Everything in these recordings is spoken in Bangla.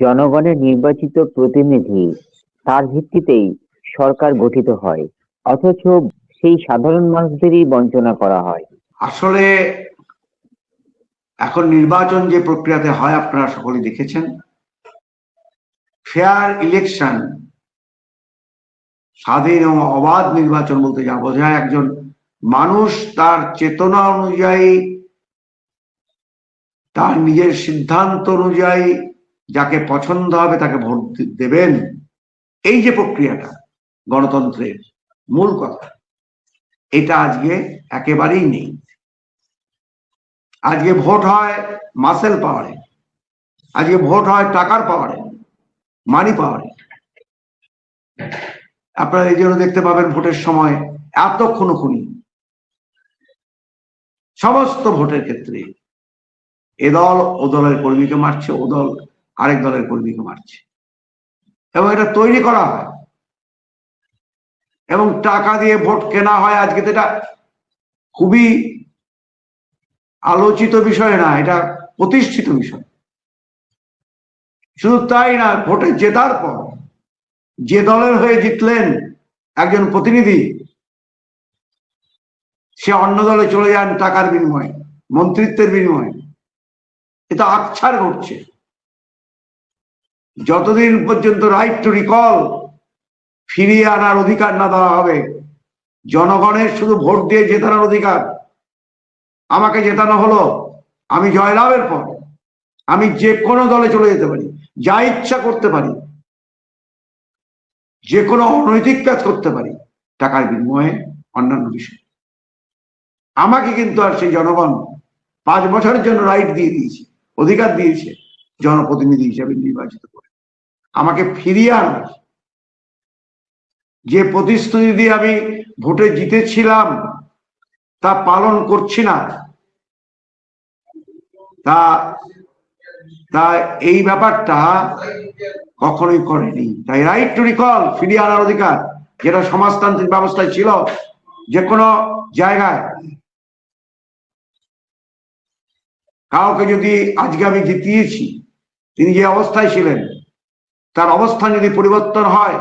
জনগণের নির্বাচিত প্রতিনিধি তার ভিত্তিতেই সরকার গঠিত হয়, অথচ সেই সাধারণ মানুষদেরই বঞ্চনা করা হয়। আসলে এখন নির্বাচন যে প্রক্রিয়াতে হয় আপনারা সকলে দেখেছেন। ফেয়ার ইলেকশন স্বাধীন এবং অবাধ নির্বাচন বলতে যা বোঝায়, একজন মানুষ তার চেতনা অনুযায়ী, তার নিজের সিদ্ধান্ত অনুযায়ী যাকে পছন্দ হবে তাকে ভোট দেবেন। এই যে প্রক্রিয়াটা, গণতন্ত্রের মূল কথা, এটা আজকে একেবারেই নেই। আজকে ভোট হয় মাসেল পাওয়ারে আজকে ভোট হয় টাকার পাওয়ারে মানি পাওয়ারে আপনারা এই জন্য দেখতে পাবেন ভোটের সময় এত খুনোখুনি সমস্ত ভোটের ক্ষেত্রে এ দল, ও দলের কর্মীকে মারছে, ও দল আরেক দলের কর্মীকে মারছে। এবং এটা তৈরি করা হয়। এবং টাকা দিয়ে ভোট কেনা হয় আজকে তো এটা খুবই আলোচিত বিষয় না, এটা প্রতিষ্ঠিত বিষয়। শুধু তাই না, ভোটে জেতার পর যে দলের হয়ে জিতলেন একজন প্রতিনিধি, সে অন্য দলে চলে যান টাকার বিনিময়ে, মন্ত্রিত্বের বিনিময়ে। এটা আকছার ঘটছে। যতদিন পর্যন্ত রাইট টু রিকল ফিরিয়ে আনার অধিকার না দেওয়া হবে, জনগণের শুধু ভোট দিয়ে জেতানোর অধিকার আমাকে জেতানো হলো আমি জয়লাভের পর। আমি যে কোনো দলে চলে যেতে পারি, যা ইচ্ছা করতে পারি, যে কোনো অনৈতিক কাজ করতে পারি, টাকার বিনিময়ে অন্যান্য বিষয়। আমাকে কিন্তু আর সেই জনগণ পাঁচ বছরের জন্য রাইট দিয়ে দিয়েছে, অধিকার দিয়েছে, জনপ্রতিনিধি হিসেবে নির্বাচিত করে আমাকে ফিরিয়ে আনার যে প্রতিশ্রুতি দিয়ে আমি ভোটে জিতেছিলাম, তা পালন করছি না। তা তা এই ব্যাপারটা কখনোই করেনি। তাই রাইট টু রিকল ফিরিয়ে আনার অধিকার, যেটা সমাজতান্ত্রিক ব্যবস্থায় ছিল যে কোনো জায়গায়। কাউকে যদি আজকে আমি জিতিয়েছি, তিনি যে অবস্থায় ছিলেন তার অবস্থান যদি পরিবর্তন হয়,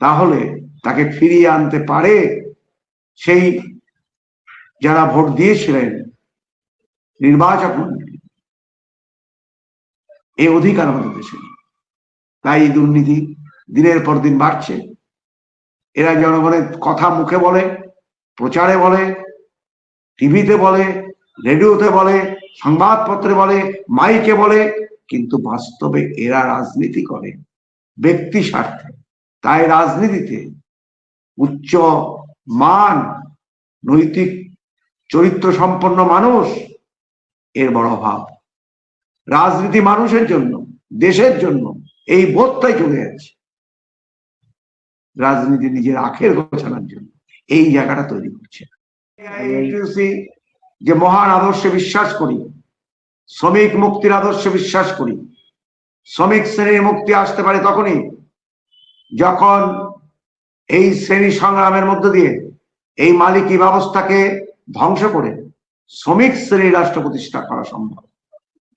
তাহলে তাকে ফিরিয়ে আনতে পারে সেই যারা ভোট দিয়েছিলেন নির্বাচক এই অধিকার আমাদের দেশে তাই এই দুর্নীতি দিনের পর দিন বাড়ছে। এরা জনগণের কথা মুখে বলে, প্রচারে বলে, টিভিতে বলে, রেডিওতে বলে, সংবাদপত্রে বলে, মাইকে বলে কিন্তু বাস্তবে এরা রাজনীতি করে ব্যক্তি স্বার্থে। তাই রাজনীতিতে উচ্চ মান নৈতিক চরিত্র সম্পন্ন মানুষ এর বড় অভাব। রাজনীতি মানুষের জন্য দেশের জন্য এই বোধটাই চলে যাচ্ছে। রাজনীতি নিজের আখের গোছানোর জন্য এই জায়গাটা তৈরি করছে যে মহান আদর্শে বিশ্বাস করি শ্রমিক মুক্তির আদর্শে বিশ্বাস করি। শ্রমিক শ্রেণির মুক্তি আসতে পারে তখনই, যখন এই শ্রেণি সংগ্রামের মধ্য দিয়ে এই মালিকি ব্যবস্থাকে ধ্বংস করে শ্রমিক শ্রেণির রাষ্ট্র প্রতিষ্ঠা করা সম্ভব।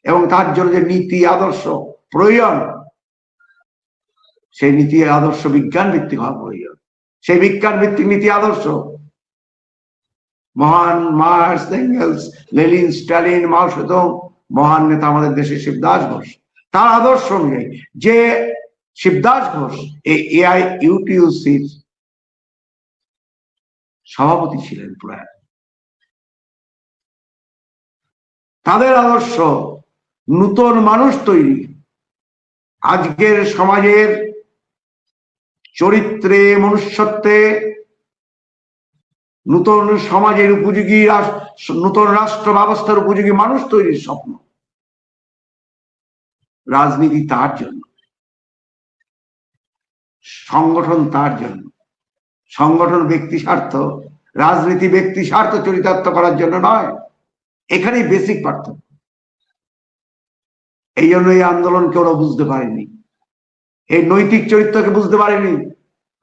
এবং তার জন্য যে নীতি, আদর্শ প্রয়োজন, সেই নীতি, আদর্শ বিজ্ঞান ভিত্তিক হওয়া প্রয়োজন। সেই বিজ্ঞান ভিত্তিক নীতি, আদর্শ মহান মার্স, এঙ্গেলস লেলিন স্টালিন মাও মহান নেতা আমাদের দেশে শিবদাস ঘোষ। তার আদর্শ অনুযায়ী যে শিবদাস ঘোষ এই এআই ইউটিউসির সভাপতি ছিলেন প্রয়াত। তাদের আদর্শ, নূতন মানুষ তৈরি। আজকের সমাজের চরিত্রে, মনুষ্যত্বে নূতন সমাজের উপযোগী নূতন রাষ্ট্র ব্যবস্থার উপযোগী মানুষ তৈরির স্বপ্ন। রাজনীতি তার জন্য, সংগঠন তার জন্য, সংগঠন ব্যক্তি স্বার্থ, রাজনীতি ব্যক্তি স্বার্থ চরিতার্থ করার জন্য নয়, এখানেই বেসিক পার্থক্য। এই জন্য এই আন্দোলনকে ওরা বুঝতে পারেনি, এই নৈতিক চরিত্রকে বুঝতে পারেনি,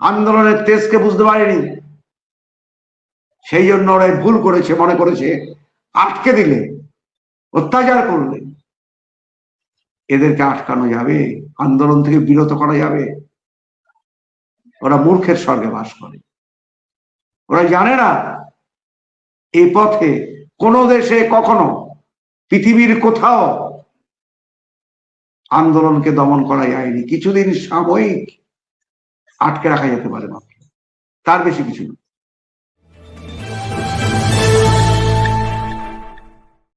আন্দোলনের তেজকে বুঝতে পারেনি, সেই জন্য ওরা ভুল করেছে, মনে করেছে, আটকে দিলে, অত্যাচার করলে এদেরকে আটকানো যাবে, আন্দোলন থেকে বিরত করা যাবে। ওরা মূর্খের স্বর্গে বাস করে। ওরা জানে না এ পথে কোন দেশে কখনো পৃথিবীর কোথাও আন্দোলনকে দমন করা যায়নি। কিছুদিন সাময়িক আটকে রাখা যেতে পারে মাত্র। তার বেশি কিছু না।